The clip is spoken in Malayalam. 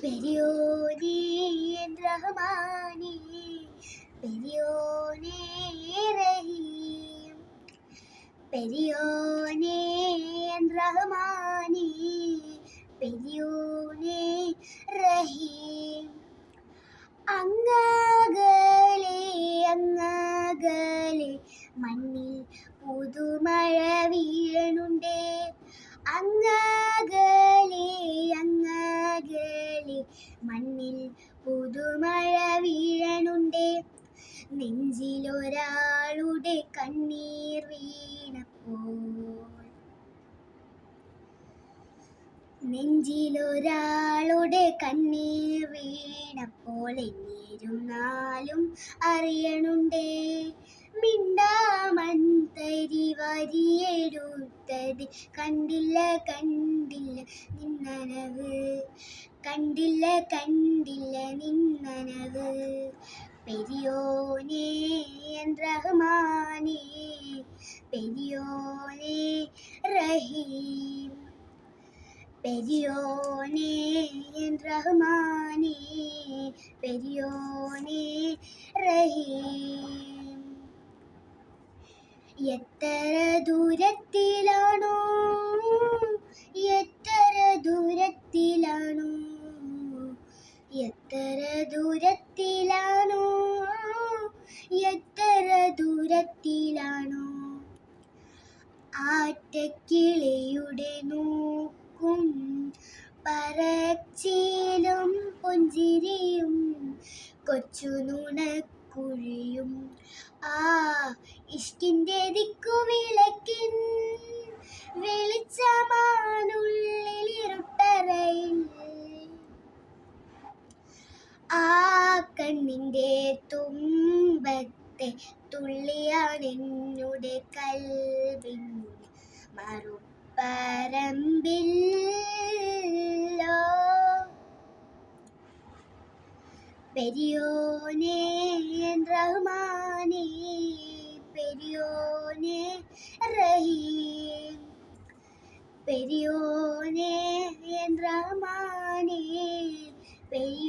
പെരിയോനേ റഹ്മാനേ പെരിയോനേ റഹീം പെരിയോനേ റഹ്മാനേ പെരിയോനേ റഹീം. അങ്ങകലെ അങ്ങകലെ മണ്ണിൽ പുതുമഴ വീഴണുണ്ടേ. അങ്ങകലെ മണ്ണിൽ പുതുമഴ വീഴണുണ്ടേ. നെഞ്ചിലൊരാളുടെ കണ്ണീർ വീണപ്പോൾ. നെഞ്ചിലൊരാളുടെ കണ്ണീർ വീണപ്പോൾ എന്നിരുന്നാലും അറിയണുണ്ടേ. മിണ്ടാമന്തരി വരിയെടുത്തത് കണ്ടില്ല കണ്ടില്ല. നിന്നനവ് കണ്ടില്ല കണ്ടില്ല നിന്നനവ് പെരിയോനേ റഹ്മാനേ പെരിയോനേ റഹീം. പെരിയോനേ റഹ്മാനേ പെരിയോനേ റഹീം. എത്ര ദൂരത്തിലാണോ എത്ര ദൂരത്തിലാണോ? എത്ര ദൂരത്തിലാണോ? ആറ്റക്കിളിയുടെ നോക്കും പറച്ചിലും പുഞ്ചിരിയും കൊച്ചു നുണക്കുഴിയും. ആ ഇഷ്കിന്റെ ദിക്കുവിളക്കിൻ വെളിച്ചമാനുള്ളിലിരുട്ടറയിൽ ആ കണ്ണിന്റെ തുമ്പത്തെ തുള്ളിയാണെന്നുടെ കൽവിൻ മറുപ്പരമ്പില്ലോ പെരിയോനേ റഹ്മാനേ പെരിയോനേ റഹീം. പെരിയോനേ റഹ്മാനേ പെരിയോനേ